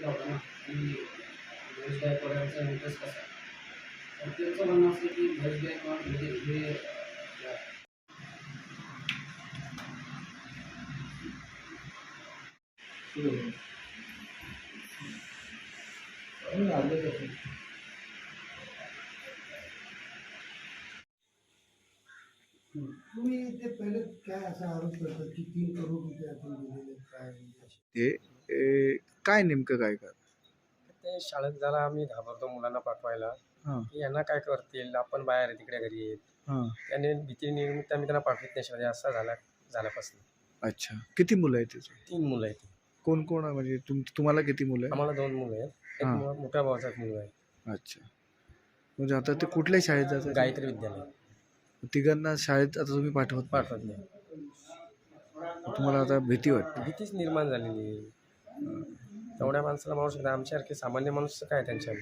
होता ना की महेश गायकवाड यांचा इंटरेस्ट कसा तर त्यांचं म्हणणं असं की महेश गायकवाड म्हणजे हे तुम्ही ते पहिले काय असा आरोप करतात की तीन करोड रुपये आपण दिलेले आहेत, काय? ते ए, काय नेमकं काय कर ते शाळेत जायला आम्ही घाबरतो मुलांना पाठवायला. हां. की यांना काय करतील? आपण बाहेर आहे तिकडे घरी येत. हां. त्याने भीती निमित्त आम्ही त्यांना पाठवत नाही शाळेत. असं झाला झाल्यापासून. अच्छा. किती मुलं आहेत त्याचे? तीन मुलं आहेत. कोण कोण आहे? म्हणजे तुम तुम्हाला किती मुलं आहे आम्हाला दोन मुलं आहेत. एक हां. मोठ्या भावाचा एक मुलगा आहे. अच्छा. म्हणजे आता ते कुठल्या शाळेत जातात? गायत्री विद्यालय. तिघांना शाळेत आता तुम्ही पाठवत. पाठवत नाही. तुम्हाला आता भीती वाटते? भीतीच निर्माण झालेली आहे. तेवढ्या माणसाला माणूस शकता आमच्यासारखे सामान्य माणूस काय त्यांच्या